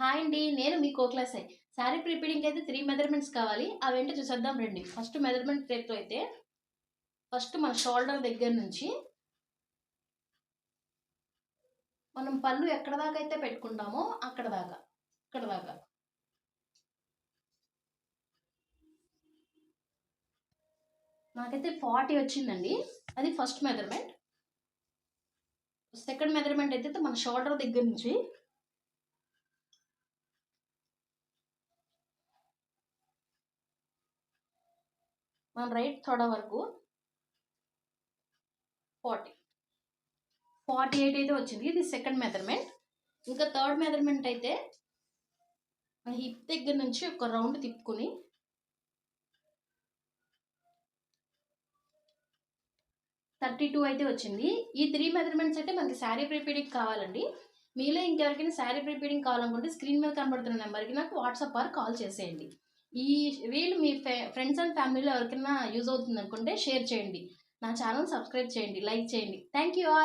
Hi అండి నేను మీ కోక్లాసే. శారీ ప్రిపేరింగ్ అయితే త్రీ మెజర్మెంట్స్ కావాలి. అవేంటో చూసేద్దాం రండి. ఫస్ట్ మెజర్మెంట్ టేప్తో అయితే ఫస్ట్ మన షోల్డర్ దగ్గర నుంచి మనం పళ్ళు ఎక్కడ దాకా అయితే పెట్టుకుంటామో అక్కడ దాకా ఇక్కడ దాకా. నాకైతే ఫార్టీ వచ్చిందండి. అది ఫస్ట్ మెజర్మెంట్. సెకండ్ మెజర్మెంట్ అయితే మన షోల్డర్ దగ్గర నుంచి మన రైట్ తొడ వరకు ఫార్టీ ఫార్టీ ఎయిట్ అయితే వచ్చింది. ఇది సెకండ్ మెజర్మెంట్ ఇంకా థర్డ్ మెజర్మెంట్ అయితే హిప్ దగ్గర నుంచి ఒక రౌండ్ తిప్పుకొని థర్టీ టూ అయితే వచ్చింది. ఈ త్రీ మెజర్మెంట్స్ అయితే మనకి శారీ ప్రిపేరింగ్ కావాలండి. మీలో ఇంకెవరికైనా శారీ ప్రిపేరింగ్ కావాలనుకుంటే స్క్రీన్ మీద కనబడుతున్న నెంబర్కి నాకు వాట్సాప్ ఆర్ కాల్ చేసేయండి. ఈ రీల్ మీ ఫ్రెండ్స్ అండ్ ఫ్యామిలీలో ఎవరికైనా యూజ్ అవుతుంది అనుకుంటే షేర్ చేయండి. నా ఛానల్ సబ్స్క్రైబ్ చేయండి లైక్ చేయండి. Thank you all